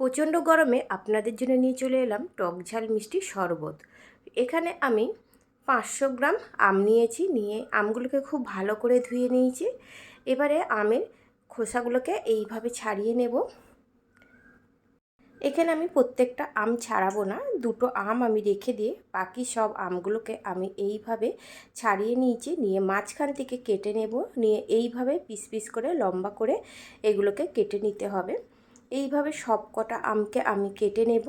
প্রচণ্ড গরমে আপনাদের জন্য নিয়ে চলে এলাম টক ঝাল মিষ্টি শরবত। এখানে আমি পাঁচশো গ্রাম আম নিয়েছি, নিয়ে আমগুলোকে খুব ভালো করে ধুয়ে নিয়েছি। এবারে আমের খোসাগুলোকে এইভাবে ছাড়িয়ে নেব। এখানে আমি প্রত্যেকটা আম ছাড়াবো না, দুটো আম আমি রেখে দিয়ে বাকি সব আমগুলোকে আমি এইভাবে ছাড়িয়ে নিয়েছি, নিয়ে মাঝখান থেকে কেটে নেব, নিয়ে এইভাবে পিস পিস করে লম্বা করে এগুলোকে কেটে নিতে হবে। এইভাবে সব কটা আমকে আমি কেটে নেব।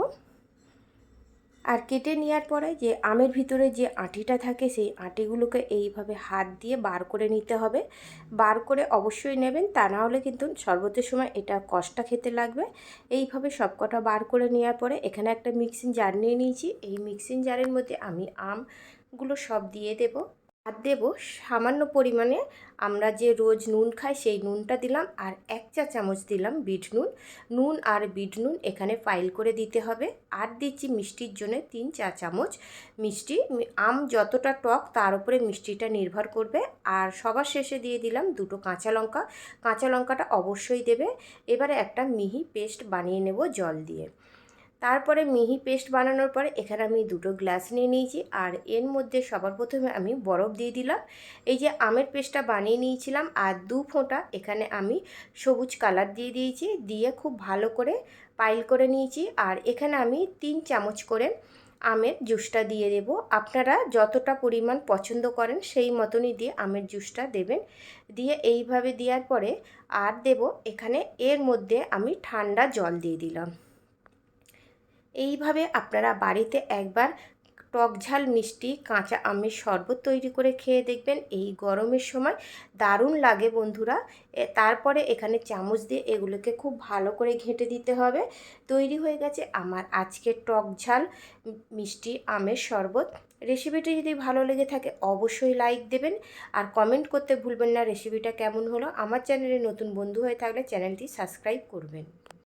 আর কেটে নেওয়ার পরে যে আমের ভিতরে যে আঁটিটা থাকে, সেই আঁটিগুলোকে এইভাবে হাত দিয়ে বার করে নিতে হবে। বার করে অবশ্যই নেবেন, তা না হলে কিন্তু শরবতের সময় এটা কষ্টা খেতে লাগবে। এইভাবে সবকটা বার করে নেওয়ার পরে এখানে একটা মিক্সিং জার নিয়ে নিয়েছি। এই মিক্সিং জারের মধ্যে আমি আমগুলো সব দিয়ে দেবো। আর দেবো, সামান্য পরিমাণে আমরা যে রোজ নুন খাই সেই নুনটা দিলাম আর এক চা চামচ দিলাম বিট নুন। নুন আর বিট নুন এখানে ফাইল করে দিতে হবে। আর দিচ্ছি মিষ্টির জন্য তিন চা চামচ মিষ্টি। আম যতটা টক তার উপরে মিষ্টিটা নির্ভর করবে। আর সবার শেষে দিয়ে দিলাম দুটো কাঁচা লঙ্কা। কাঁচা লঙ্কাটা অবশ্যই দেবে। এবারে একটা মিহি পেস্ট বানিয়ে নেব জল দিয়ে। তারপরে মিহি পেস্ট বানানোর পরে এখানে আমি দুটো গ্লাস নিয়ে নিয়েছি আর এর মধ্যে সবার প্রথমে আমি বরফ দিয়ে দিলাম। এই যে আমের পেস্টটা বানিয়ে নিয়েছিলাম আর দু ফোঁটা এখানে আমি সবুজ কালার দিয়ে দিয়েছি, দিয়ে খুব ভালো করে পাইল করে নিয়েছি আর এখানে আমি তিন চামচ করে আমের জুসটা দিয়ে দেব। আপনারা যতটা পরিমাণ পছন্দ করেন সেই মতনই দিয়ে আমের জুসটা দেবেন। দিয়ে এইভাবে দেওয়ার পরে আর দেব, এখানে এর মধ্যে আমি ঠান্ডা জল দিয়ে দিলাম। এইভাবে আপনারা বাড়িতে একবার টক ঝাল মিষ্টি, কাঁচা আমের শরবত তৈরি করে খেয়ে দেখবেন। এই গরমের সময় দারুণ লাগে বন্ধুরা। তারপরে এখানে চামচ দিয়ে এগুলোকে খুব ভালো করে ঘেঁটে দিতে হবে। তৈরি হয়ে গেছে আমার আজকের টক ঝাল মিষ্টি আমের শরবত। রেসিপিটি যদি ভালো লেগে থাকে অবশ্যই লাইক দেবেন আর কমেন্ট করতে ভুলবেন না। রেসিপিটা কেমন হলো? আমার চ্যানেলে নতুন বন্ধু হয়ে থাকলে চ্যানেলটি সাবস্ক্রাইব করবেন।